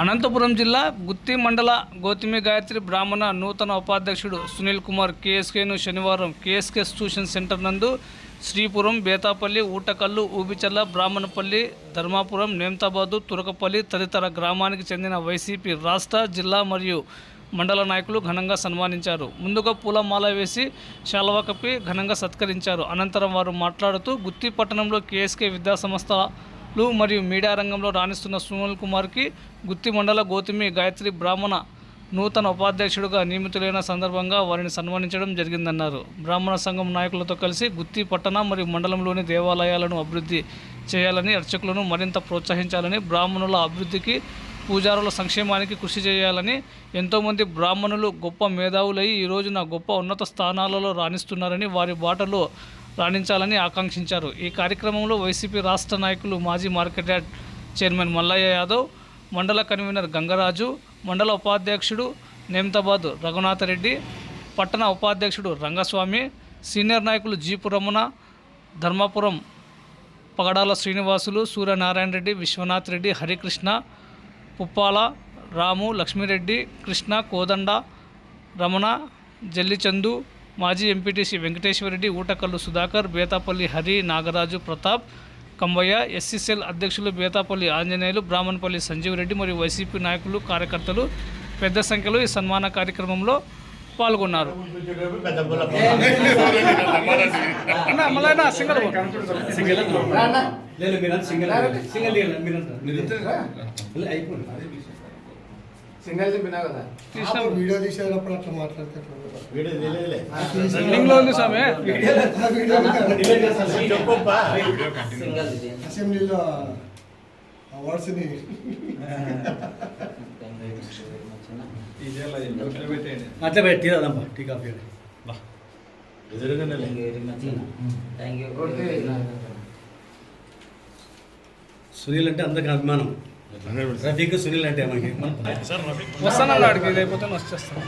అనంతపురం జిల్లా గుత్తి మండల గౌతమి గాయత్రి బ్రాహ్మణ నూతన ఉపాధ్యక్షుడు సునీల్ కుమార్ కేఎస్కేను శనివారం కేఎస్కే ట్యూషన్ సెంటర్ నందు శ్రీపురం బేతాపల్లి ఊటకల్లు ఊబిచల్ల బ్రాహ్మణపల్లి ధర్మాపురం నేమ్తాబాదు తురకపల్లి తదితర గ్రామానికి చెందిన వైసీపీ రాష్ట్ర జిల్లా మరియు మండల నాయకులు ఘనంగా సన్మానించారు. ముందుగా పూలమాల వేసి శాల్వా కప్పి ఘనంగా సత్కరించారు. అనంతరం వారు మాట్లాడుతూ గుత్తి పట్టణంలో కేఎస్కే విద్యాసంస్థ లు మరియు మీడియా రంగంలో రాణిస్తున్న సునీల్ కుమార్కి గుత్తి మండల గౌతమి గాయత్రి బ్రాహ్మణ నూతన ఉపాధ్యక్షుడిగా నియమితులైన సందర్భంగా వారిని సన్మానించడం జరిగిందన్నారు. బ్రాహ్మణ సంఘం నాయకులతో కలిసి గుత్తి పట్టణ మరియు మండలంలోని దేవాలయాలను అభివృద్ధి చేయాలని అర్చకులను మరింత ప్రోత్సహించాలని బ్రాహ్మణుల అభివృద్ధికి పూజారుల సంక్షేమానికి కృషి చేయాలని ఎంతోమంది బ్రాహ్మణులు గొప్ప మేధావులై ఈ రోజున గొప్ప ఉన్నత స్థానాలలో రాణిస్తున్నారని వారి బాటలో రాణించాలని ఆకాంక్షించారు. ఈ కార్యక్రమంలో వైసీపీ రాష్ట్ర నాయకులు మాజీ market yard chairman Mallaiah Yadav మండల కన్వీనర్ గంగరాజు మండల ఉపాధ్యక్షుడు నేమ్తాబాద్ రఘునాథరెడ్డి పట్టణ ఉపాధ్యక్షుడు రంగస్వామి సీనియర్ నాయకులు జీపు రమణ ధర్మాపురం పగడాల శ్రీనివాసులు సూర్యనారాయణ రెడ్డి విశ్వనాథ్ రెడ్డి హరికృష్ణ పుప్పాల రాము లక్ష్మీరెడ్డి కృష్ణ కోదండ రమణ జల్లిచందు మాజీ ఎంపీటీసీ వెంకటేశ్వరరెడ్డి ఊటకల్లు సుధాకర్ బేతాపల్లి హరి నాగరాజు ప్రతాప్ కంబయ్య ఎస్సీసీఎల్ అధ్యక్షులు బేతాపల్లి ఆంజనేయులు బ్రాహ్మణపల్లి సంజీవ్ రెడ్డి మరియు వైసీపీ నాయకులు కార్యకర్తలు పెద్ద సంఖ్యలో ఈ సన్మాన కార్యక్రమంలో పాల్గొన్నారు. అన్న, మళ్ళా అన్న, సింగల్ పో. సింగిల్ చెప్పినా కదా. వీడియో తీసేటప్పుడు అట్లా మాట్లాడితే రన్నింగ్లో ఉంది స్వామి. అసెంబ్లీలో అవార్డ్స్ని అట్లా పెట్టి తీరాదమ్మా టీ కాఫీ సునీల్ అంటే అందరికి అభిమానం. రఫీక్ సునీల్ అంటే మనకి వస్తాను అడిగి లేకపోతే వచ్చేస్తాను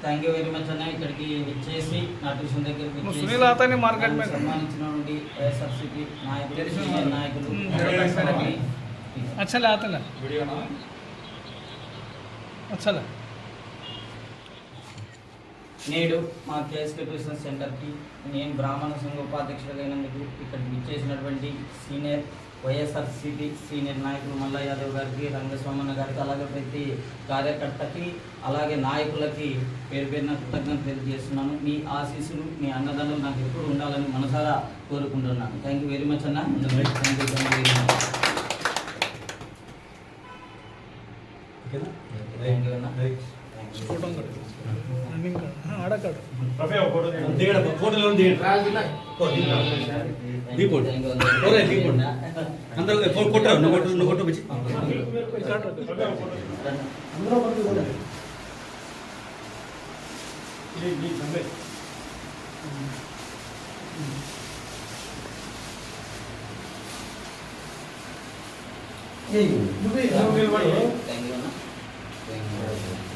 థ్యాంక్ యూ వెరీ మచ్ అన్న. ఇక్కడికి వచ్చేసి నా ట్యూషన్ దగ్గరికి సునీల్ అతని మార్కెట్ సంబంధించినటువంటి సబ్సిడీ నాయకులు నాయకులు అచ్చలే అతలే అచ్చలే నేడు మా కేఎస్కే ట్యూషన్ సెంటర్కి నేను బ్రాహ్మణ సంఘ ఉపాధ్యక్షుడిగా అయినందుకు ఇక్కడికి విచ్చేసినటువంటి సీనియర్ వైఎస్ఆర్సీపీ సీనియర్ నాయకులు మల్లా యాదవ్ గారికి రంగస్వామన్న గారికి అలాగే ప్రతి కార్యకర్తకి అలాగే నాయకులకి పేరు పేరున కృతజ్ఞత తెలియజేస్తున్నాను. మీ ఆశీస్సులు మీ అన్నదానం నాకు ఎప్పుడు ఉండాలని మనసారా కోరుకుంటున్నాను. థ్యాంక్ యూ వెరీ మచ్ అన్న. Thank you thank you very much ఓకేనా? థ్యాంక్ యూ అన్న. ఫోటో రన్నింగ్ కార్డు ఆడ కార్డు దిగడం ఫోటోలో దిగండి ఒరే దిగండి అందరూ ఫోన్ కొట్ట నువ్వు కొట్టు నువ్వు కొట్టు వచ్చి నువ్వే నువ్వు నిలబడి థ్యాంక్ యూ అన్న థ్యాంక్ యూ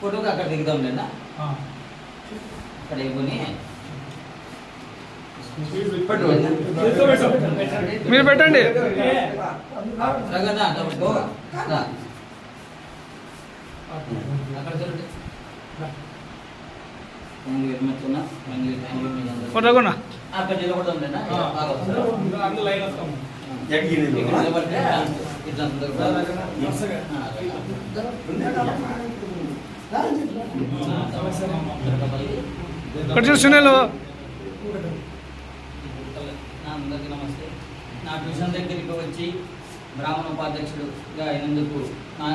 ఫోటోకి అక్కడ దిగుదాం లేనా అక్కడ ఇవ్వని. మీరు పెట్టండి. ఫోటో రఘున్న అక్కడ నిలబడదాం ఇట్లా ఇక్కడ అందరికీ నమస్తే. నా ట్యూషన్ దగ్గరికి వచ్చి బ్రాహ్మణ ఉపాధ్యక్షుడుగా అయినందుకు నా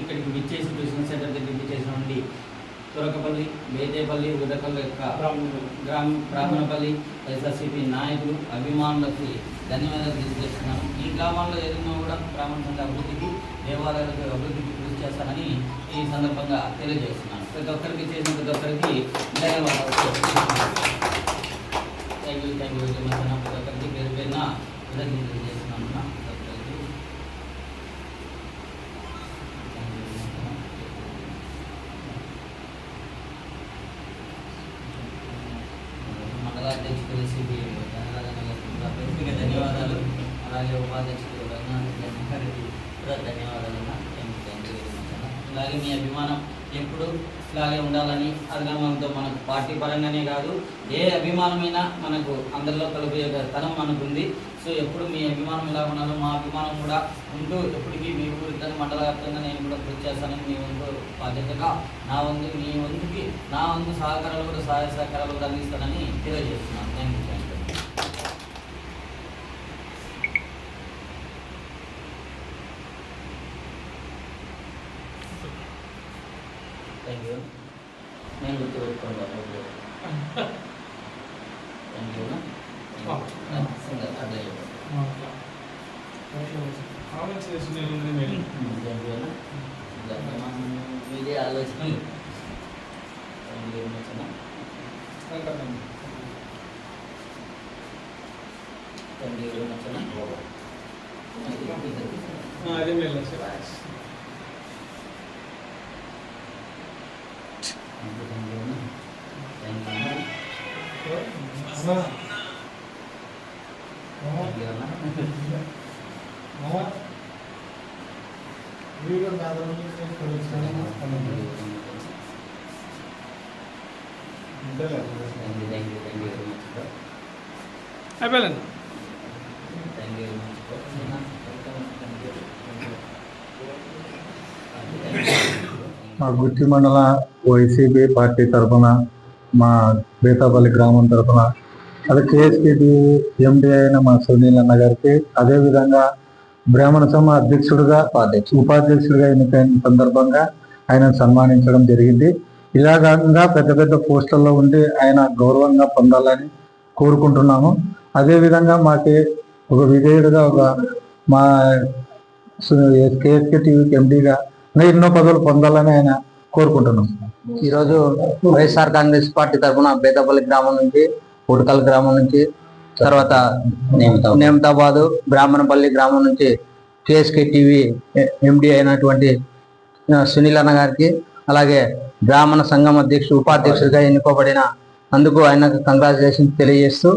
ఇక్కడికి విచ్చేసి ట్యూషన్ సెంటర్ దగ్గరికి విచ్చేసిన నుండి తురకపల్లి బేదేపల్లి ఉదకల్లి యొక్క గ్రామ బ్రాహ్మణపల్లి ఎస్ఆర్సిపి నాయకులు అభిమానులకి ధన్యవాదాలు తెలియజేస్తున్నాను. ఈ గ్రామాల్లో ఏదైనా కూడా బ్రాహ్మణ సంఘ అభివృద్ధికి దేవాలయాలకు అభివృద్ధికి కృషి చేస్తానని ఈ సందర్భంగా తెలియజేస్తున్నాను. ప్రతి ఒక్కరికి చేసిన ప్రతి ఒక్కరికి ధన్యవాదాలు thank you thank you very ప్రతి ఒక్కరికి పేరు పేరున కృతజ్ఞతలు తెలియజేస్తున్నాను మండల అధ్యక్షుడు అలాగే ఉపాధ్యక్షుడు రంగారెడ్డి కూడా ధన్యవాదాలు అన్న thank you thank you very much అన్న. మీ అభిమానం ఎప్పుడు ఇలాగే ఉండాలని అభిమానంతో మనకు పార్టీ పరంగానే కాదు ఏ అభిమానమైనా మనకు అందరిలో కలిపే తనం మనకు ఉంది సో ఎప్పుడు మీ అభిమానం ఇలా ఉన్నారో మా అభిమానం కూడా ఉంటూ ఎప్పటికీ మీ ఊరి మండల వ్యాప్తంగా నేను కూడా కృషి చేస్తానని మీ వంతు బాధ్యతగా నా వంతు మీ వంతుకి నా వంతు సహకారాలు కూడా సహాయ సహకారాలు కూడా అందిస్తానని తెలియజేస్తున్నాను. థ్యాంక్ యూ మీదే ఆలోచన థ్యాంక్ యూ వెరీ మచ్ అన్న థ్యాంక్ యూ వెరీ మచ్ అన్న అదే మేలు థ్యాంక్ you very much మా గుత్తి మండల వైసీపీ పార్టీ తరఫున మా బేతాపల్లి గ్రామం తరఫున అదే కేఎస్కేటి ఎండి అయిన మా సునీల్ అన్న గారికి అదేవిధంగా బ్రాహ్మణ సమ అధ్యక్షుడిగా ఉపాధ్యక్షుడిగా ఎన్నికైన సందర్భంగా ఆయన సన్మానించడం జరిగింది. ఇలాగా పెద్ద పెద్ద పోస్టుల్లో ఉండి ఆయన గౌరవంగా పొందాలని కోరుకుంటున్నాము. అదేవిధంగా మాకి ఒక విధేయుడిగా ఒక మా కేఎస్కే టీవీకి ఎండిగా ఎన్నో పదవులు పొందాలని ఆయన కోరుకుంటున్నాం ఈరోజు వైఎస్ఆర్ కాంగ్రెస్ పార్టీ తరఫున బేదపల్లి గ్రామం నుంచి ఉడకల్ గ్రామం నుంచి తర్వాత నేమతాబాద్. బ్రాహ్మణపల్లి గ్రామం నుంచి కేఎస్కే టీవీ ఎండి అయినటువంటి సునీల్ అన్న గారికి అలాగే బ్రాహ్మణ సంఘం అధ్యక్షుడు ఉపాధ్యక్షుడిగా ఎన్నుకోబడిన అందుకు ఆయనకు కంగ్రాచులేషన్ తెలియజేస్తూ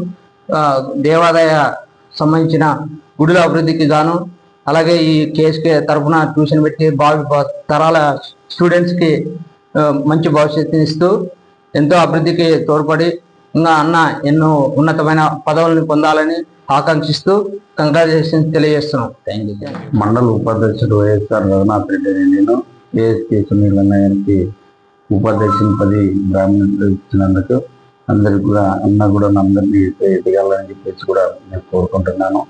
దేవాదాయ సంబంధించిన గుడుల అభివృద్ధికి గాను అలాగే ఈ కేఎస్కే తరఫున ట్యూషన్ పెట్టి భావి తరాల స్టూడెంట్స్కి ఆ, మంచి భవిష్యత్తుని ఇస్తూ ఎంతో అభివృద్ధికి తోడ్పడి ఇంకా అన్న ఎన్నో ఉన్నతమైన పదవులను పొందాలని ఆకాంక్షిస్తూ కంగ్రాచులేషన్ తెలియజేస్తున్నాం. థ్యాంక్ యూ మండల ఉపాధ్యక్షుడు వైఎస్ఆర్ రఘునాథ్ రెడ్డి నేను ఏఎస్కే సునీల్ అన్నయ్యకి ఉపాధ్యక్షుని పది బ్రాహ్మణులు ఇచ్చినందుకు అందరికి కూడా అన్న కూడా అందరినీ ఎదగాలని చెప్పేసి కూడా నేను కోరుకుంటున్నాను.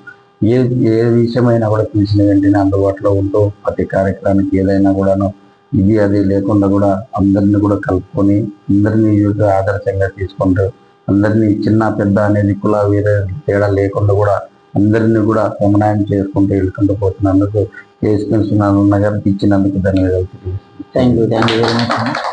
ఏ ఏ విషయమైనా కూడా పిలిచిన వెంటనే అందుబాటులో ఉంటూ ప్రతి కార్యక్రమానికి ఏదైనా కూడాను ఇది అది లేకుండా కూడా అందరిని కూడా కలుపుకొని అందరినీ ఆదర్శంగా తీసుకుంటూ అందరినీ చిన్న పెద్ద అనేది కుల వేరే తేడా లేకుండా కూడా అందరినీ కూడా సమన్వయం చేసుకుంటూ వెళ్తుంటూ పోతున్నందుకు చేసుకుని గారికి ఇచ్చినందుకు ధన్యవాదాలు. Thank you thank you very much